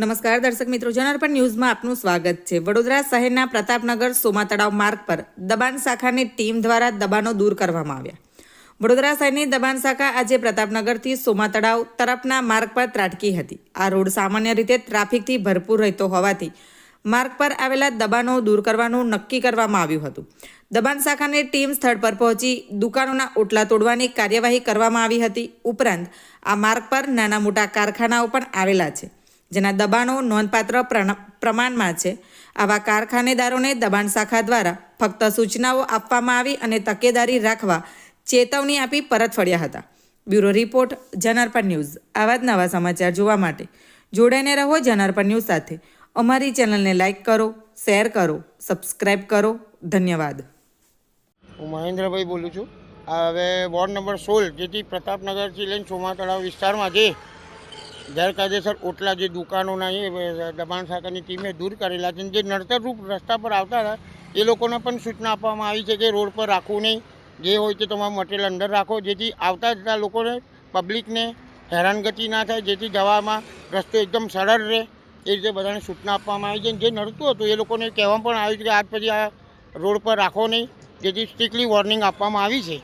નમસ્કાર દર્શક મિત્રો, જનાર્પણ ન્યૂઝમાં આપનું સ્વાગત છે. વડોદરા શહેરના પ્રતાપનગર સોમા તળાવ માર્ગ પર દબાણ શાખાની ટીમ દ્વારા દબાણો દૂર કરવામાં આવ્યા. વડોદરા શહેરની દબાણ શાખા આજે પ્રતાપનગરથી સોમા તળાવ તરફના માર્ગ પર ત્રાટકી હતી. આ રોડ સામાન્ય રીતે ટ્રાફિકથી ભરપૂર રહેતો હોવાથી માર્ગ પર આવેલા દબાણો દૂર કરવાનું નક્કી કરવામાં આવ્યું હતું. દબાણ શાખાની ટીમ સ્થળ પર પહોંચી દુકાનોના ઓટલા તોડવાની કાર્યવાહી કરવામાં આવી હતી. ઉપરાંત આ માર્ગ પર નાના મોટા કારખાનાઓ પણ આવેલા છે. જેના દબાણો નોંધપાત્ર પ્રમાણમાં છે. આવા કારખાનેદારોને દબાણ શાખા દ્વારા ફક્ત સૂચનાઓ આપવામાં આવી અને તકેદારી રાખવા ચેતવણી આપી પરત ફર્યા હતા. Bureau report, Janarpan news. આવા જ નવા સમાચાર જોવા માટે જોડાઈને રહો જનાર્પણ ન્યૂઝ સાથે. અમારી ચેનલને લાઇક કરો, શેર કરો, સબસ્ક્રાઇબ કરો. ધન્યવાદ. હું મહેન્દ્રભાઈ બોલું છું. હવે વોર્ડ નંબર સોળ, જેથી પ્રતાપનગરથી લઈને સોમા તળાવ વિસ્તારમાં જે ગેરકાયદેસર ઓટલા જે દુકાનોના એ દબાણ શાખાની ટીમે દૂર કરેલા છે. જે નડતરરૂપ રસ્તા પર આવતા હતા, એ લોકોને પણ સૂચના આપવામાં આવી છે કે રોડ પર રાખવું નહીં. જે હોય તે તમારું મટીરિયલ અંદર રાખો. જેથી આવતા જતા લોકોને પબ્લિકને હેરાનગતિ ના થાય, જેથી જવામાં રસ્તો એકદમ સરળ રહે. એ રીતે બધાને સૂચના આપવામાં આવી છે. જે નડતું હતું, એ લોકોને કહેવામાં પણ આવ્યું છે કે આજ પછી આ રોડ પર રાખો નહીં. જેથી સ્ટ્રિક્ટલી વોર્નિંગ આપવામાં આવી છે.